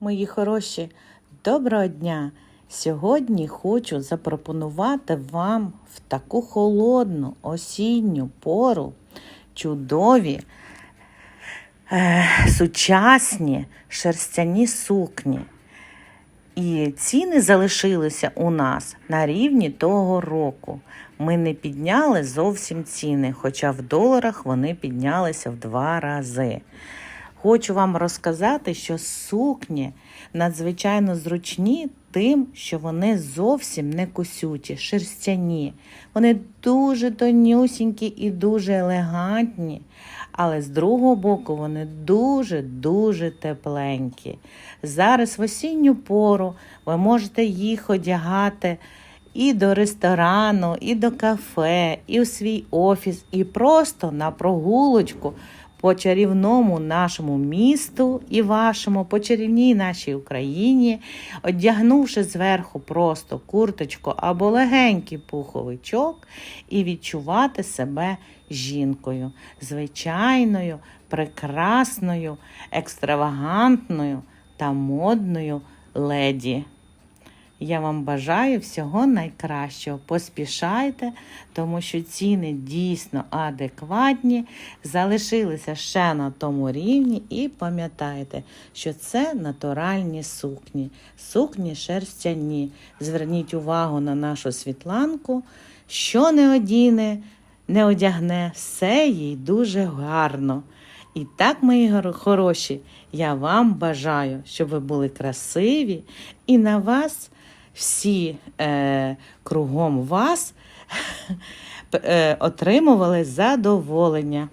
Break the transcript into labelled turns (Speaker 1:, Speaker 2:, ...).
Speaker 1: Мої хороші, доброго дня! Сьогодні хочу запропонувати вам в таку холодну осінню пору чудові е, сучасні шерстяні сукні. І ціни залишилися у нас на рівні того року. Ми не підняли зовсім ціни, хоча в доларах вони піднялися в два рази. Хочу вам розказати, що сукні надзвичайно зручні тим, що вони зовсім не косюті, шерстяні. Вони дуже тонюсінькі і дуже елегантні, але з другого боку вони дуже-дуже тепленькі. Зараз в осінню пору ви можете їх одягати і до ресторану, і до кафе, і у свій офіс, і просто на прогулочку по чарівному нашому місту і вашому, по чарівній нашій Україні, одягнувши зверху просто курточку або легенький пуховичок, і відчувати себе жінкою, звичайною, прекрасною, екстравагантною та модною леді. Я вам бажаю всього найкращого. Поспішайте, тому що ціни дійсно адекватні, залишилися ще на тому рівні. І пам'ятайте, що це натуральні сукні, сукні шерстяні. Зверніть увагу на нашу світланку, що не одіне, не одягне, все їй дуже гарно. І так, мої хороші, я вам бажаю, щоб ви були красиві і на вас всі е, кругом вас е, отримували задоволення.